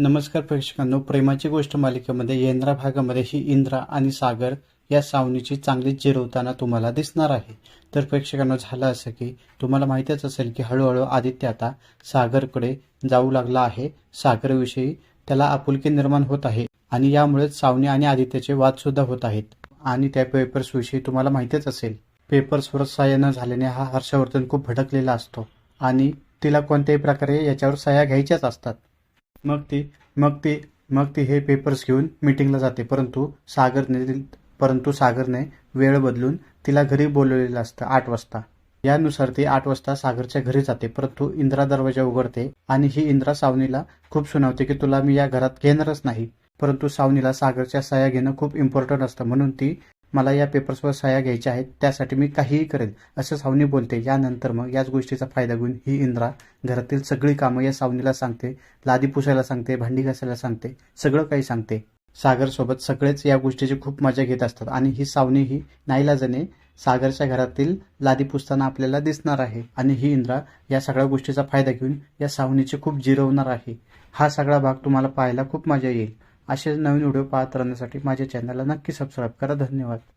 नमस्कार प्रेक्षकांनो प्रेमाची गोष्ट मालिकेमध्ये येंद्रा भागामध्ये ही इंद्रा आणि सागर या सावनीची चांगलीच जिरवताना तुम्हाला दिसणार आहे. तर प्रेक्षकांना झालं असं की तुम्हाला माहितीच असेल की हळूहळू आदित्य आता सागरकडे जाऊ लागला आहे. सागरविषयी त्याला आपुलकी निर्माण होत आहे आणि यामुळेच सावनी आणि आदित्यचे वाद सुद्धा होत आहेत. आणि त्या पेपर्सविषयी तुम्हाला माहितीच असेल पेपर्सवर सह्या न झाल्याने हा हर्षवर्धन खूप भडकलेला असतो आणि तिला कोणत्याही प्रकारे याच्यावर सह्या घ्यायच्याच असतात. मग ती मग ती मग ती हे पेपर्स घेऊन मीटिंगला जाते. परंतु सागरने परंतु सागरने वेळ बदलून तिला घरी बोलवलेलं असतं आठ वाजता. यानुसार ती आठ वाजता सागरच्या घरी जाते. परंतु इंद्रा दरवाजा उघडते आणि ही इंद्रा सावनीला खूप सुनावते की तुला मी या घरात घेणारच नाही. परंतु सावनीला सागरच्या सह्या घेणं खूप इम्पॉर्टंट असतं. म्हणून ती मला या पेपर्सवर सह्या घ्यायच्या आहेत त्यासाठी मी काहीही करेल असं सावनी बोलते. यानंतर मग याच गोष्टीचा फायदा घेऊन ही इंद्रा घरातील सगळी कामं या सावनीला सांगते लादी पुसायला सांगते भांडी घासायला सांगते सगळं काही सांगते. सागरसोबत सगळेच या गोष्टीची खूप मजा घेत असतात आणि ही सावनी ही नाईलाजाने सागरच्या घरातील लादी पुसताना आपल्याला दिसणार आहे आणि ही इंद्रा या सगळ्या गोष्टीचा फायदा घेऊन या सावनीची खूप जिरवणार आहे. हा सगळा भाग तुम्हाला पाहायला खूप मजा येईल. असे नवीन व्हिडिओ पाहत राहण्यासाठी माझ्या चॅनलला नक्की सबस्क्राईब करा. धन्यवाद.